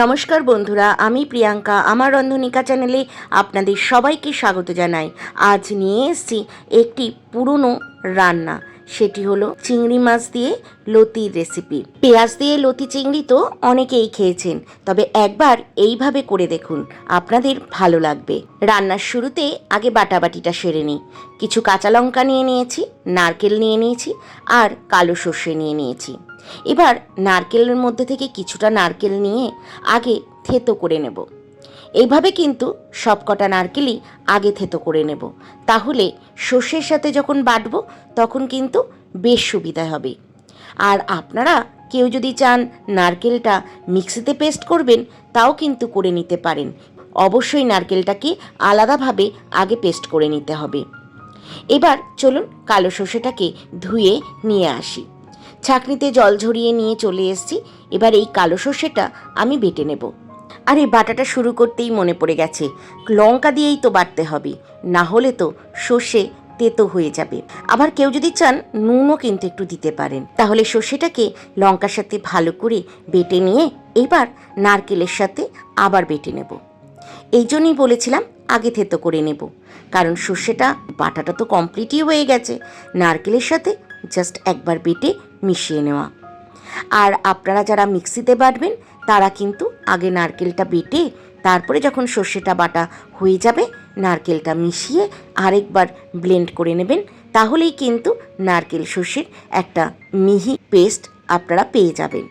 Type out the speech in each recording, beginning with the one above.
নমস্কার বন্ধুরা, আমি প্রিয়াঙ্কা। আমার রন্ধনিকা চ্যানেলে আপনাদের সবাইকে স্বাগত জানাই। আজ নিয়ে এসেছি একটি পুরনো রান্না। সেটি হলো চিংড়ি মাছ দিয়ে লতির রেসিপি। পেঁয়াজ দিয়ে লতি চিংড়ি তো অনেকেই খেয়েছেন, তবে একবার এইভাবে করে দেখুন, আপনাদের ভালো লাগবে। রান্নার শুরুতে আগে বাটাবাটিটা সেরে নিই। কিছু কাঁচা লঙ্কা নিয়ে নিয়েছি, নারকেল নিয়ে নিয়েছি, আর কালো সর্ষে নিয়ে নিয়েছি। এবার নারকেলের মধ্যে থেকে কিছুটা নারকেল নিয়ে আগে থেতো করে নেব। এইভাবে কিন্তু সবকটা নারকেলই আগে থেতো করে নেব। তাহলে সর্ষের সাথে যখন বাটবো, তখন কিন্তু বেশ সুবিধা হবে। আর আপনারা কেউ যদি চান নারকেলটা মিক্সিতে পেস্ট করবেন, তাও কিন্তু করে নিতে পারেন। অবশ্যই নারকেলটাকে আলাদাভাবে আগে পেস্ট করে নিতে হবে। এবার চলুন কালো সর্ষেটাকে ধুয়ে নিয়ে আসি। ছাঁকনিতে জল ঝরিয়ে নিয়ে চলে এসেছি। এবার এই কালো সর্ষেটা আমি বেটে নেব। আর এই বাটাটা শুরু করতেই মনে পড়ে গেছে। লঙ্কা দিয়েই তো বাটতে হবে। না হলে তো সর্ষে তেতো হয়ে যাবে। আবার কেউ যদি চান, নুনও কিন্তু একটু দিতে পারেন। তাহলে সর্ষেটাকে লঙ্কার সাথে ভালো করে বেটে নিয়ে এবার নারকেলের সাথে আবার বেটে নেব। এই জন্যই বলেছিলাম আগে থেতো করে নেব। কারণ সর্ষেটা, বাটাটা তো কমপ্লিটই হয়ে গেছে। নারকেলের সাথে জাস্ট একবার বেটে মিশিয়ে নেওয়া। আর আপনারা যারা মিক্সিতে বাটবেন, তারা কিন্তু আগে নারকেলটা বেটে তারপরে যখন সর্ষেটা বাটা হয়ে যাবে, নারকেলটা মিশিয়ে আরেকবার ব্লেন্ড করে নেবেন। তাহলেই কিন্তু নারকেল সর্ষের একটা মিহি পেস্ট আপনারা পেয়ে যাবেন।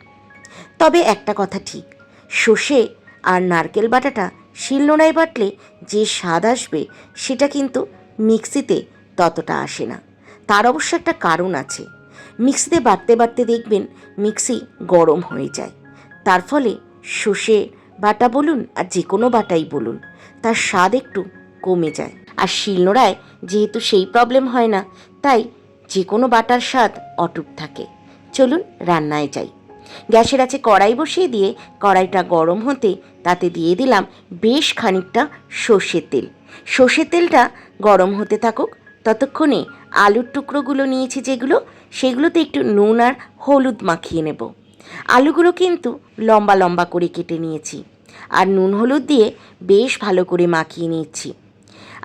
তবে একটা কথা ঠিক, সর্ষে আর নারকেল বাটাটা শিলনোড়ায় বাটলে যে স্বাদ আসবে, সেটা কিন্তু মিক্সিতে ততটা আসে না। তার অবশ্য একটা কারণ আছে। মিক্সিতে বাটতে বাটতে দেখবেন মিক্সি গরম হয়ে যায়। তার ফলে সর্ষে বাটা বলুন আর যে কোনো বাটাই বলুন, তার স্বাদ একটু কমে যায়। আর শিলনোড়ায় যেহেতু সেই প্রবলেম হয় না, তাই যে কোনো বাটার স্বাদ অটুট থাকে। চলুন রান্নায় যাই। গ্যাসের আছে কড়াই বসিয়ে দিয়ে কড়াইটা গরম হতে তাতে দিয়ে দিলাম বেশ খানিকটা সর্ষের তেল। সর্ষের তেলটা গরম হতে থাকুক ততক্ষণে আলুর টুকরোগুলো নিয়েছি যেগুলো, সেগুলোতে একটু নুন আর হলুদ মাখিয়ে নেব। আলুগুলো কিন্তু লম্বা লম্বা করে কেটে নিয়েছি আর নুন হলুদ দিয়ে বেশ ভালো করে মাখিয়ে নিচ্ছি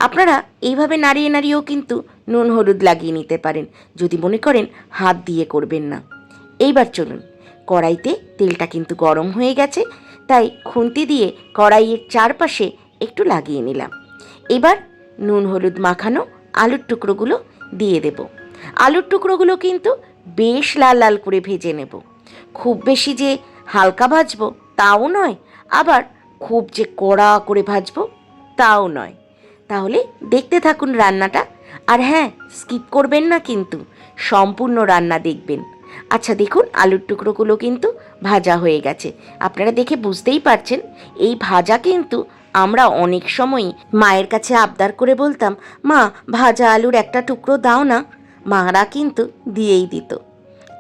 আপনারা এইভাবে নাড়িয়ে নাড়িয়েও কিন্তু নুন হলুদ লাগিয়ে নিতে পারেন, যদি মনে করেন হাত দিয়ে করবেন না। এইবার চলুন, কড়াইতে তেলটা কিন্তু গরম হয়ে গেছে, তাই খুন্তি দিয়ে কড়াইয়ের চারপাশে একটু লাগিয়ে নিলাম। এবার নুন হলুদ মাখানো আলুর টুকরোগুলো দিয়ে দেব। আলুর টুকরোগুলো কিন্তু বেশ লাল লাল করে ভেজে নেব। খুব বেশি যে হালকা ভাজবো তাও নয়, আবার খুব যে কড়া করে ভাজবো তাও নয়। তাহলে দেখতে থাকুন রান্নাটা। আর হ্যাঁ স্কিপ করবেন না কিন্তু, সম্পূর্ণ রান্না দেখবেন। আচ্ছা দেখুন আলুর টুকরোগুলো কিন্তু ভাজা হয়ে গেছে। আপনারা দেখে বুঝতেই পারছেন, এই ভাজা কিন্তু আমরা অনেক সময়ই মায়ের কাছে আবদার করে বলতাম, মা, ভাজা আলুর একটা টুকরো দাও না। মারা কিন্তু দিয়েই দিত।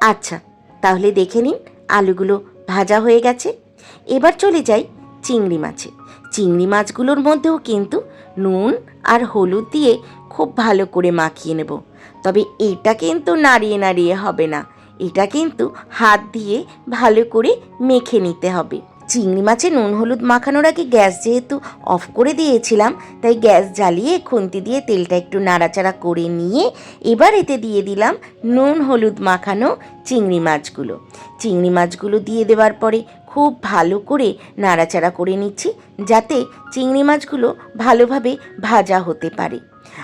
আচ্ছা তাহলে দেখে নিন আলুগুলো ভাজা হয়ে গেছে। এবার চলে যাই চিংড়ি মাছে। চিংড়ি মাছগুলোর মধ্যেও কিন্তু নুন আর হলুদ দিয়ে খুব ভালো করে মাখিয়ে নেব। তবে এটা কিন্তু নাড়িয়ে নাড়িয়ে হবে না। এটা কিন্তু হাত দিয়ে ভালো করে মেখে নিতে হবে। চিংড়ি মাছে নুন, হলুদ মাখানোর আগে গ্যাস যেহেতু অফ করে দিয়েছিলাম, তাই গ্যাস জ্বালিয়ে খুন্তি দিয়ে তেলটা একটু নাড়াচাড়া করে নিয়ে এবার এতে দিয়ে দিলাম নুন, হলুদ মাখানো চিংড়ি মাছগুলো। চিংড়ি মাছগুলো দিয়ে দেওয়ার পরে খুব ভালো করে নাড়াচাড়া করে নিচ্ছি, যাতে চিংড়ি মাছগুলো ভালোভাবে ভাজা হতে পারে।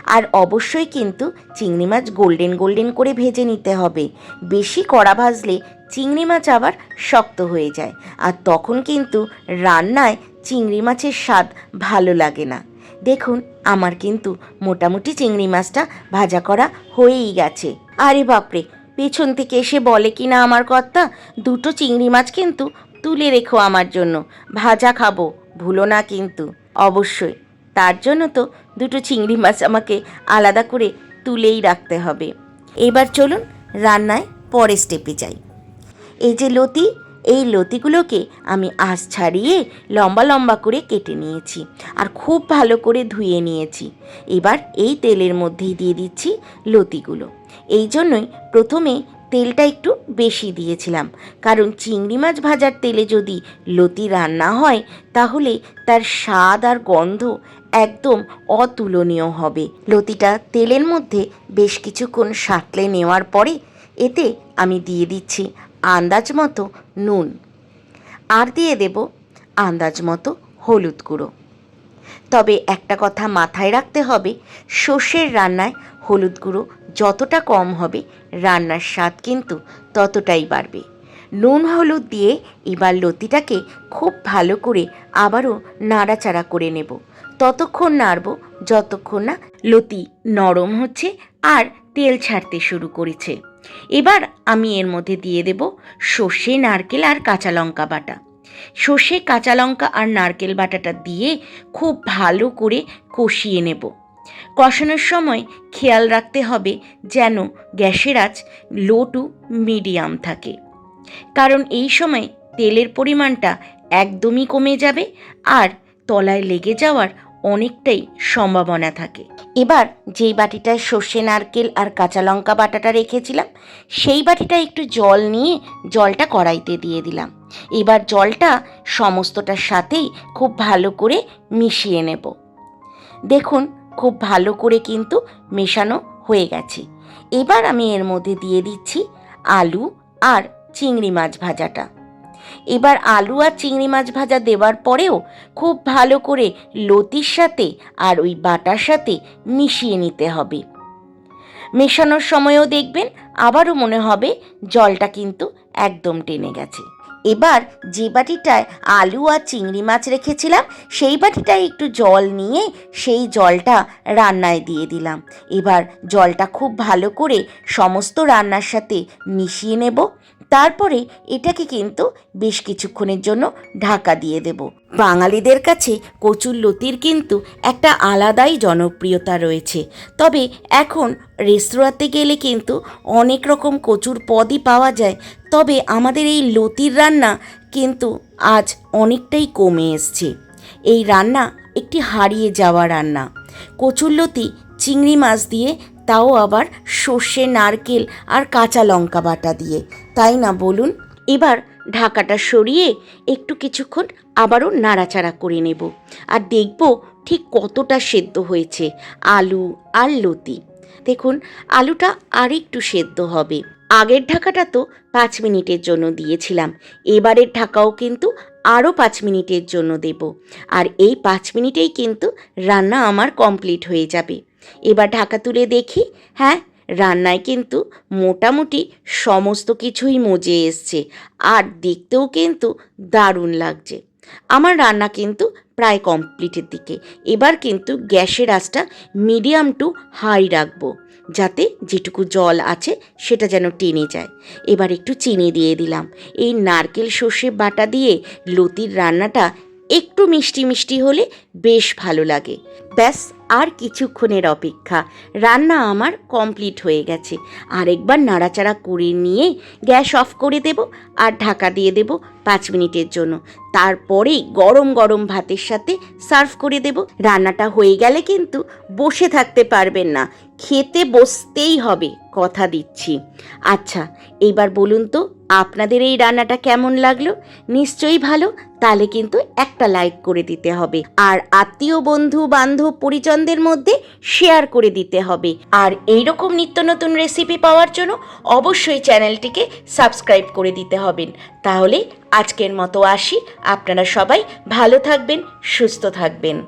আর অবশ্যই কিন্তু চিংড়ি মাছ গোল্ডেন গোল্ডেন করে ভেজে নিতে হবে। বেশি কড়া ভাজলে চিংড়ি মাছ আবার শক্ত হয়ে যায়। আর তখন কিন্তু রান্নায় চিংড়ি মাছের স্বাদ ভালো লাগে না। দেখুন, আমার কিন্তু মোটামুটি চিংড়ি মাছটা ভাজা করা হয়েই গেছে। আরে বাপরে, পেছন থেকে এসে বলে কি না আমার কর্তা? দুটো চিংড়ি মাছ কিন্তু তুলে রেখো আমার জন্য। ভাজা খাব, ভুলো না কিন্তু। অবশ্যই। তার জন্য তো দুটো চিংড়ি মাছ আমাকে আলাদা করে তুলেই রাখতে হবে। এবার চলুন রান্নায় পরে স্টেপে যাই। এই যে লতি, এই লতিগুলোকে আমি আঁশ ছাড়িয়ে লম্বা লম্বা করে কেটে নিয়েছি আর খুব ভালো করে ধুয়ে নিয়েছি। এবার এই তেলের মধ্যেই দিয়ে দিচ্ছি লতিগুলো। এই জন্যই প্রথমে তেলটা একটু বেশি দিয়েছিলাম, কারণ চিংড়ি মাছ ভাজার তেলে যদি লতি রান্না হয়, তাহলে তার স্বাদ আর গন্ধ একদম অতুলনীয় হবে। লতিটা তেলের মধ্যে বেশ কিছুক্ষণ সাঁতলে নেওয়ার পরে এতে আমি দিয়ে দিচ্ছি আন্দাজ মতো নুন। আর দিয়ে দেব আন্দাজ মতো হলুদ গুঁড়ো। তবে একটা কথা মাথায় রাখতে হবে, সর্ষের রান্নায় হলুদ গুঁড়ো যতটা কম হবে, রান্নার স্বাদ কিন্তু ততটাই বাড়বে। নুন হলুদ দিয়ে এবার লতিটাকে খুব ভালো করে আবারও নাড়াচাড়া করে নেব। ততক্ষণ নাড়ব, যতক্ষণ না লতি নরম হচ্ছে আর তেল ছাড়তে শুরু করেছে। এবার আমি এর মধ্যে দিয়ে দেব সর্ষে, নারকেল আর কাঁচা লঙ্কা বাটা। সর্ষে, কাঁচা লঙ্কা আর নারকেল বাটাটা দিয়ে খুব ভালো করে কষিয়ে নেব। কষানোর সময় খেয়াল রাখতে হবে যেন গ্যাসের আঁচ লো টু মিডিয়াম থাকে। কারণ এই সময় তেলের পরিমাণটা একদমই কমে যাবে আর তলায় লেগে যাওয়ার অনেকটাই সম্ভাবনা থাকে। এবার যেই বাটিটায় সর্ষে, নারকেল আর কাঁচা লঙ্কা বাটাটা রেখেছিলাম, সেই বাটিটা একটু জল নিয়ে জলটা কড়াইতে দিয়ে দিলাম। এবার জলটা সমস্তটার সাথেই খুব ভালো করে মিশিয়ে নেব। দেখুন, খুব ভালো করে কিন্তু মেশানো হয়ে গেছে। এবার আমি এর মধ্যে দিয়ে দিচ্ছি আলু আর চিংড়ি মাছ ভাজাটা। এবার আলু আর চিংড়ি মাছ ভাজা দেওয়ার পরেও খুব ভালো করে লতির সাথে আর ওই বাটার সাথে মিশিয়ে নিতে হবে। মেশানোর সময়ও দেখবেন, আবারও মনে হবে জলটা কিন্তু একদম টেনে গেছে। এবার যে বাটিটায় আলু আর চিংড়ি মাছ রেখেছিলাম, সেই বাটিটায় একটু জল নিয়ে সেই জলটা রান্নায় দিয়ে দিলাম। এবার জলটা খুব ভালো করে সমস্ত রান্নার সাথে মিশিয়ে নেব। তারপরে এটাকে কিন্তু বেশ কিছুক্ষণের জন্য ঢাকা দিয়ে দেব। বাঙালিদের কাছে কচুর লতির কিন্তু একটা আলাদাই জনপ্রিয়তা রয়েছে। তবে এখন রেস্তোরাঁতে গেলে কিন্তু অনেক রকম কচুর পদই পাওয়া যায় তবে আমাদের এই লতির রান্না কিন্তু আজ অনেকটাই কমে এসছে। এই রান্না একটি হারিয়ে যাওয়া রান্না। কচুরলতি চিংড়ি মাছ দিয়ে, তাও আবার সর্ষে, নারকেল আর কাঁচা লঙ্কা বাটা দিয়ে। তাই না বলুন? এবার ঢাকাটা সরিয়ে একটু কিছুক্ষণ আবারও নাড়াচাড়া করে নেব। আর দেখব ঠিক কতটা সেদ্ধ হয়েছে আলু আর লতি। দেখুন, আলুটা আর একটু সেদ্ধ হবে। আগের ঢাকাটা তো পাঁচ মিনিটের জন্য দিয়েছিলাম। এবারের ঢাকাও কিন্তু আরও পাঁচ মিনিটের জন্য দেব। আর এই পাঁচ মিনিটেই কিন্তু রান্না আমার কমপ্লিট হয়ে যাবে। এবার ঢাকা তুলে দেখি। হ্যাঁ রান্নায় কিন্তু মোটামুটি সমস্ত কিছুই মজে এসছে। আর দেখতেও কিন্তু দারুণ লাগছে। আমার রান্না কিন্তু প্রায় কমপ্লিটের দিকে। এবার কিন্তু গ্যাসের আঁচটা মিডিয়াম টু হাই রাখব, যাতে যেটুকু জল আছে সেটা যেন টেনে যায়। এবার একটু চিনি দিয়ে দিলাম। এই নারকেল সর্ষে বাটা দিয়ে লতির রান্নাটা একটু মিষ্টি মিষ্টি হলে বেশ ভালো লাগে। ব্যাস আর কিছুক্ষণের অপেক্ষা। রান্না আমার কমপ্লিট হয়ে গেছে। আরেকবার নাড়াচাড়া করে নিয়ে গ্যাস অফ করে দেব আর ঢাকা দিয়ে দেব পাঁচ মিনিটের জন্য। তারপরেই গরম গরম ভাতের সাথে সার্ভ করে দেব। রান্নাটা হয়ে গেলে কিন্তু বসে থাকতে পারবেন না। খেতে বসতেই হবে, কথা দিচ্ছি। আচ্ছা এইবার বলুন তো আপনাদের এই রান্নাটা কেমন লাগল? নিশ্চয়ই ভালো। তাহলে কিন্তু একটা লাইক করে দিতে হবে। আর আত্মীয়, বন্ধু, বান্ধব, পরিজনদের মধ্যে শেয়ার করে দিতে হবে। আর এইরকম নিত্য নতুন রেসিপি পাওয়ার জন্য অবশ্যই চ্যানেলটিকে সাবস্ক্রাইব করে দিতে হবেন। তাহলে আজকের মতো আসি। আপনারা সবাই ভালো থাকবেন, সুস্থ থাকবেন।